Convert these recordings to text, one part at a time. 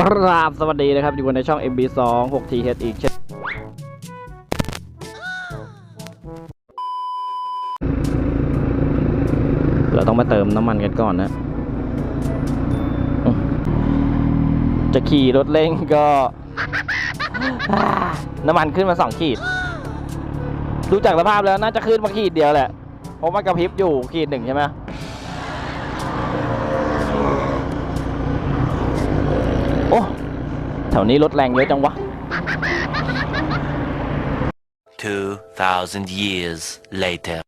กราบสวัสดีนะครับ อยู่กันในช่อง MB2 6TH อีกเช่นเราต้องมาเติมน้ำมันกันก่อนนะ จะขี่รถเร่งก็ น้ำมันขึ้นมาสองขีด ดูจากสภาพแล้วน่าจะขึ้นมาขีดเดียวแหละ เพราะมันกระพริบอยู่ขีดหนึ่งใช่ไหม โอ้แถวนี้รถแรงเยอะจังวะ Two thousand years later.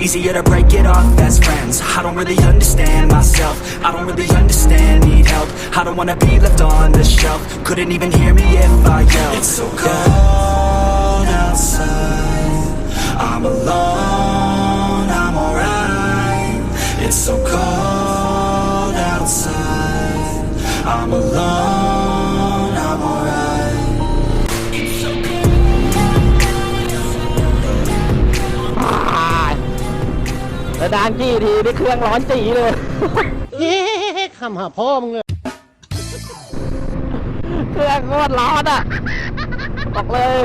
Easier to break it off best friends. I don't really understand myself. I don't really understand, need help. I don't wanna be left on the shelf. Couldn't even hear me if I yelled. It's so cold ดานกี่ทีนี่เครื่องร้อนจีเลยเอ๊ะคำหาพ่อมึงเลยเครื่องโคตรร้อนอะบอกเลย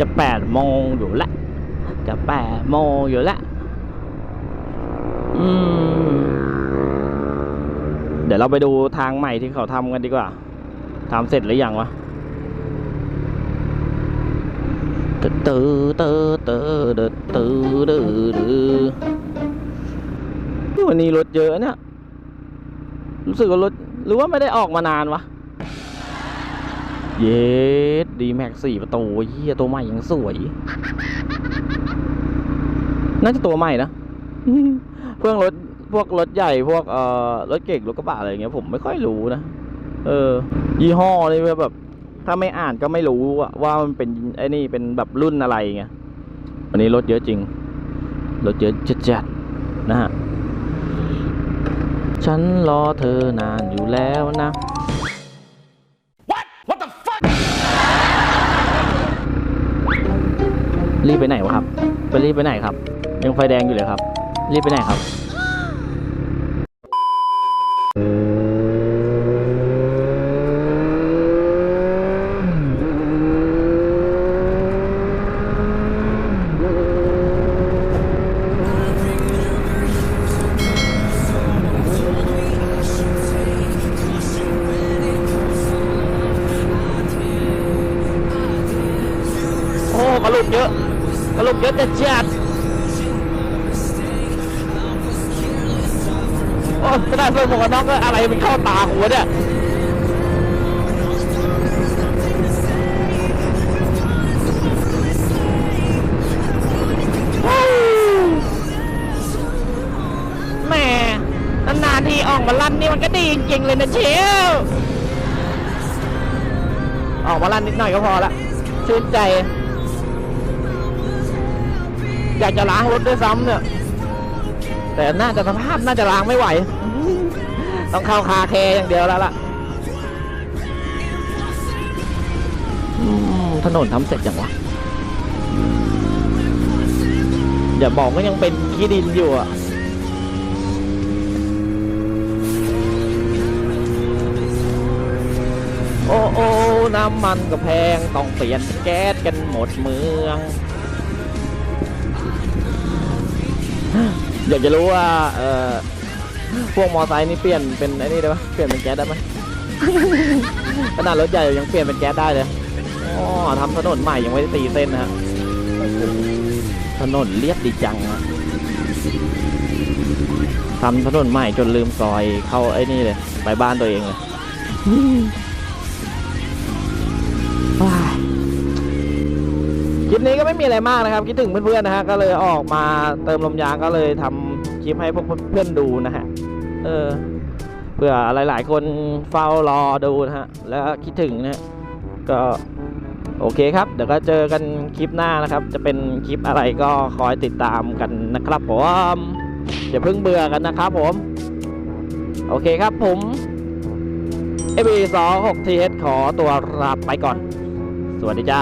จะแปดโมงอยู่ละ จะแปดโมงอยู่ละ อืม เดี๋ยวเราไปดูทางใหม่ที่เขาทำกันดีกว่า ทำเสร็จหรือยังวะ ตือตือตือตือตือตือตือวันนี้รถเยอะเนี่ยรู้สึกว่ารถหรือว่าไม่ได้ออกมานานวะ เยสดีแม็กสี่ประตูเฮียตัวใหม่ยังสวย น่าจะตัวใหม่นะพวกรถพวกรถใหญ่พวกเอ่อรถเก่งรถกระบะอะไรอย่างเงี้ยผมไม่ค่อยรู้นะ เออ ยี่ห้อนี่แบบ ถ้าไม่อ่านก็ไม่รู้อะว่ามันเป็นไอ้นี่เป็นแบบรุ่นอะไรไงวันนี้รถเยอะจริง รถเยอะจัดๆนะฮะ ฉันรอเธอนานอยู่แล้วนะรีบไปไหนวะครับ ไปรีบไปไหนครับ ยังไฟแดงอยู่เลยครับ รีบไปไหนครับ กลุกเยอะกระลุกเยอะจะจัดโอ้ขนาดใส่หมวกกันน็อกก็อะไรมันเข้าตาหัวเนี่ยแหม่นานๆทีออกมาลั่นนี่มันก็ดีจริงๆเลยนะเชียวออกมาลั่นนิดหน่อยก็พอละชื่นใจ อยากจะล้างรถด้วยซ้ำเนี่ย แต่น่าจะสภาพน่าจะล้างไม่ไหว ต้องเข้าคาแคอย่างเดียวแล้วล่ะถนนทำเสร็จยังวะอย่าบอกว่ายังเป็นขี้ดินอยู่อะโอ้โอ้น้ำมันก็แพง ต้องเปลี่ยนแก๊สกันหมดเมือง อยากจะรู้ว่าเอ่อพวกมอไซค์นี่เปลี่ยนเป็นไอ้นี่ได้ปะเปลี่ยนเป็นแก๊สได้ไหมขนาดรถใหญ่ยังเปลี่ยนเป็นแก๊สได้เลยอ๋อทำถนนใหม่ยังไม่ได้ตีเส้นนะฮะโอ้โหถนนเรียบดีจังอะทำถนนใหม่จนลืมซอยเข้าไอ้นี่เลย ไปบ้านตัวเองเลยว้ายคลิป นี้ก็ไม่มีอะไรมากนะครับ คิดถึงเพื่อนๆนะฮะก็เลยออกมาเติมลมยางก็เลยทำคลิปให้พวกเพื่อนๆดูนะฮะเออเพื่อหลายๆ คนเฝ้ารอดูนะฮะแล้วคิดถึงนะฮะก็โอเคครับ เดี๋ยวก็เจอกันคลิปหน้านะครับ จะเป็นคลิปอะไรก็คอยติดตามกันนะครับผมอย่าเพิ่งเบื่อกันนะครับผม โอเคครับผมเอบีสองหกทีเอสขอตัวลาไปก่อน สวัสดีจ้า